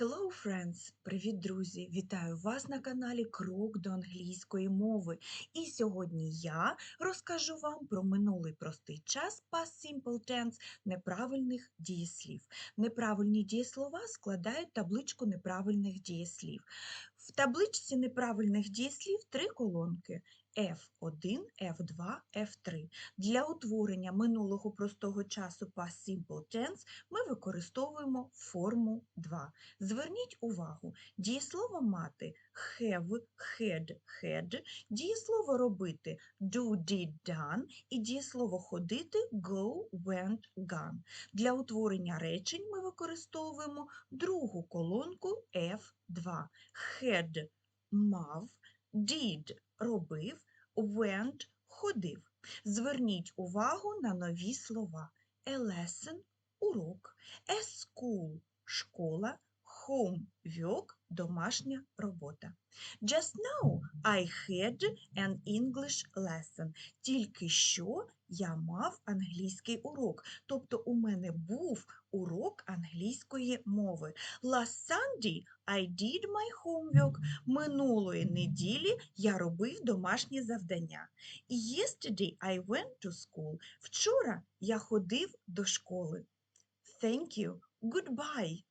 Hello, friends! Привіт, друзі! Вітаю вас на каналі Крок до англійської мови. І сьогодні я розкажу вам про минулий простий час past simple tense неправильних дієслів. Неправильні дієслова складають табличку неправильних дієслів. В табличці неправильних дієслів три колонки F1, F2, F3. Для утворення минулого простого часу past simple tense ми використовуємо форму 2. Зверніть увагу, дієслово мати have, had, had, дієслово робити do, did, done і дієслово ходити go, went, gone. Для утворення речень ми використовуємо другу колонку F2. Had – мав, did – робив, went – ходив. Зверніть увагу на нові слова. A lesson – урок, a school – школа, home homework – домашня робота. Just now I had an English lesson. Тільки що я мав англійський урок. Тобто у мене був урок англійської мови. Last Sunday I did my homework. Минулої неділі я робив домашні завдання. Yesterday I went to school. Вчора я ходив до школи. Thank you. Goodbye.